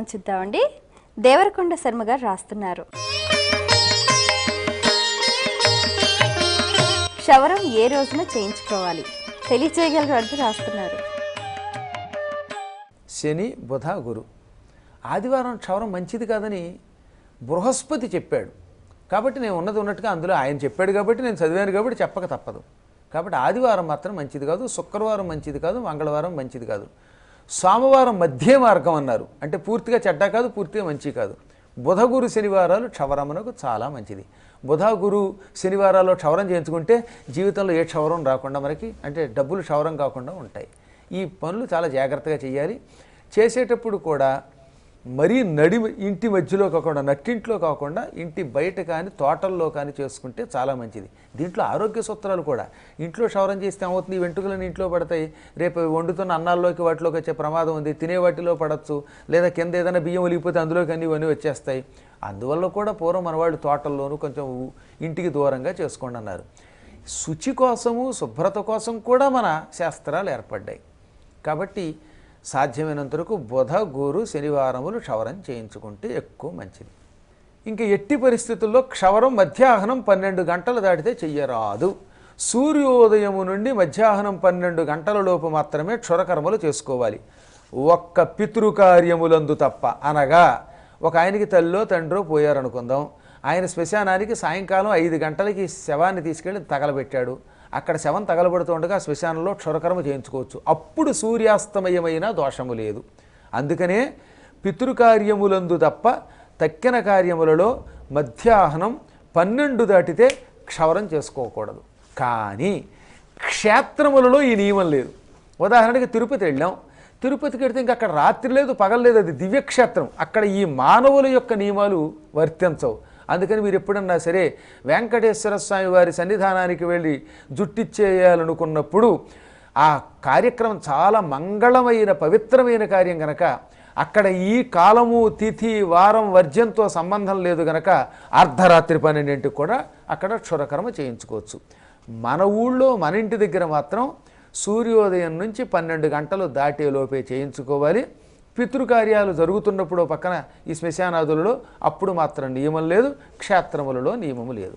చూద్దామండి. దేవరకొండ శర్మ గారు రాస్తున్నారు. క్షవరం ఏ రోజున చేయించుకోవాలి? తెలియచేయగలరు అంటూ రాస్తున్నారు. శని బుధ గురు. ఆదివారం క్షవరం మంచిది కాదని బృహస్పతి చెప్పాడు. కాబట్టి నేను ఉన్నది ఉన్నట్టుగా అందులో ఆయన చెప్పాడు కాబట్టి నేను చదివాను కాబట్టి చెప్పక తప్పదు. కాబట్టి ఆదివారం మాత్రం మంచిది కాదు శుక్రవారం మంచిది కాదు మంగళవారం మంచిది కాదు. సోమవారం మధ్య మార్గం అన్నారు. అంటే పూర్తిగా చెడ్డ కాదు పూర్తిగా మంచి కాదు. బుధ గురు శనివారాలు క్షవరమునకు చాలా మంచిది. బుధ గురు శనివారాల్లో క్షవరం చేయించుకుంటే జీవితంలో ఏ క్షవరం రాకుండా మనకి అంటే డబ్బులు క్షవరం కాకుండా ఉంటాయి. ఈ పనులు చాలా జాగ్రత్తగా చేయాలి చేసేటప్పుడు కూడా మరీ నడి ఇంటి మధ్యలో కాకుండా నట్టింట్లో కాకుండా ఇంటి బయట కానీ తోటల్లో కానీ చేసుకుంటే చాలా మంచిది. దీంట్లో ఆరోగ్య సూత్రాలు కూడా. ఇంట్లో క్షవరం చేస్తే ఏమవుతుంది? వెంట్రుకలను ఇంట్లో పడతాయి. రేపు వండుతున్న అన్నాల్లోకి వాటిలోకి వచ్చే ప్రమాదం ఉంది. తినే వాటిలో పడచ్చు. లేదా కింద ఏదైనా బియ్యం ఒలిగిపోతే అందులోకి అన్ని ఇవన్నీ వచ్చేస్తాయి. అందువల్ల కూడా పూర్వం మనవాళ్ళు తోటల్లోనూ కొంచెం ఇంటికి దూరంగా చేసుకోండి అన్నారు. శుచి కోసము శుభ్రత కోసం కూడా మన శాస్త్రాలు ఏర్పడ్డాయి. కాబట్టి సాధ్యమైనంత వరకు బుధ గురు శనివారములు క్షవరం చేయించుకుంటే ఎక్కువ మంచిది. ఇంకా ఎట్టి పరిస్థితుల్లో క్షవరం మధ్యాహ్నం పన్నెండు గంటలు దాటితే చెయ్యరాదు. సూర్యోదయము నుండి మధ్యాహ్నం పన్నెండు గంటల లోపు మాత్రమే క్షురకర్మలు చేసుకోవాలి. ఒక్క పితృకార్యములందు తప్ప అనగా ఒక ఆయనకి తల్లో తండ్రో పోయారనుకుందాం. ఆయన శ్మశానానికి సాయంకాలం ఐదు గంటలకి శవాన్ని తీసుకెళ్ళి తగలబెట్టాడు. అక్కడ శవం తగలబడుతుండగా శ్మశానంలో క్షురకర్మ చేయించుకోవచ్చు. అప్పుడు సూర్యాస్తమయమైన దోషము లేదు. అందుకనే పితృకార్యములందు తప్ప తక్కిన కార్యములలో మధ్యాహ్నం పన్నెండు దాటితే క్షవరం చేసుకోకూడదు. కానీ క్షేత్రములలో ఈ నియమం లేదు. ఉదాహరణకి తిరుపతి వెళ్ళాం. తిరుపతికి వెడితే ఇంకా అక్కడ రాత్రి లేదు పగలు లేదు అది దివ్యక్షేత్రం. అక్కడ ఈ మానవుల యొక్క నియమాలు వర్తించవు. అందుకని మీరు ఎప్పుడన్నా సరే వెంకటేశ్వర స్వామి వారి సన్నిధానానికి వెళ్ళి జుట్టిచ్చేయాలనుకున్నప్పుడు ఆ కార్యక్రమం చాలా మంగళమైన పవిత్రమైన కార్యం గనక అక్కడ ఈ కాలము తిథి వారం వర్జ్యంతో సంబంధం లేదు గనక అర్ధరాత్రి పన్నెండింటికి కూడా అక్కడ క్షురకర్మ చేయించుకోవచ్చు. మన ఊళ్ళో మన ఇంటి దగ్గర మాత్రం సూర్యోదయం నుంచి పన్నెండు గంటలు దాటేలోపే చేయించుకోవాలి. పితృకార్యాలు జరుగుతున్నప్పుడు పక్కన ఈ శ్మశానాదులలో అప్పుడు మాత్రం నియమం లేదు క్షేత్రములలో నియమము లేదు.